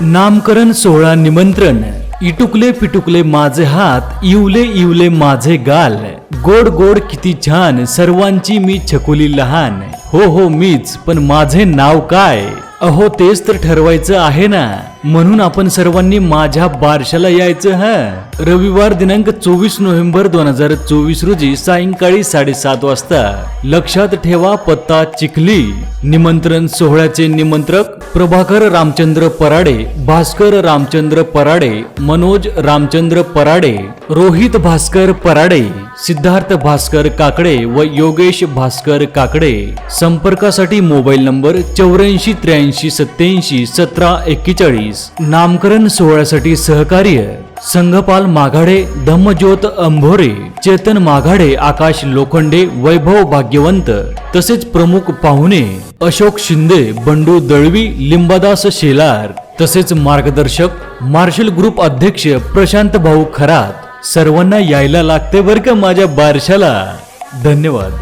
नामकरण सोहळा निमंत्रण. इटुकले पिटुकले माझे हात इवले इवले माझे गाल. गोड गोड किती छान सर्वांची मी छकुली लहान. हो हो मीच पण माझे नाव काय? अहो तेच तर ठरवायचं आहे ना. म्हणून आपण सर्वांनी माझ्या बारशाला यायचं हा? रविवार दिनांक चोवीस नोव्हेंबर दोन हजार चोवीस रोजी सायंकाळी साडेसात वाजता. लक्षात ठेवा पत्ता चिखली. निमंत्रण सोहळ्याचे निमंत्रक Prabhakar Ramchandra parade Bhaskar Ramchandra parade Manoj Ramchandra parade Rohit Bhaskar parade Siddharth Bhaskar Kakade व योगेश भास्कर काकडे. संपर्कासाठी मोबाईल नंबर चौऱ्याऐंशी त्र्याऐंशी सत्याऐंशी सतरा एक्केचाळीस. नामकरण सोहळ्यासाठी सहकार्य संघपाल माघाडे धम्मज्योत अंभोरे चेतन माघाडे आकाश लोखंडे वैभव भाग्यवंत तसेच प्रमुख पाहुणे अशोक शिंदे बंडू दळवी लिंबादास शेलार तसेच मार्गदर्शक मार्शल ग्रुप अध्यक्ष प्रशांत भाऊ खरात. सर्वांना यायला लागते बरं का माझ्या बारशाला? धन्यवाद.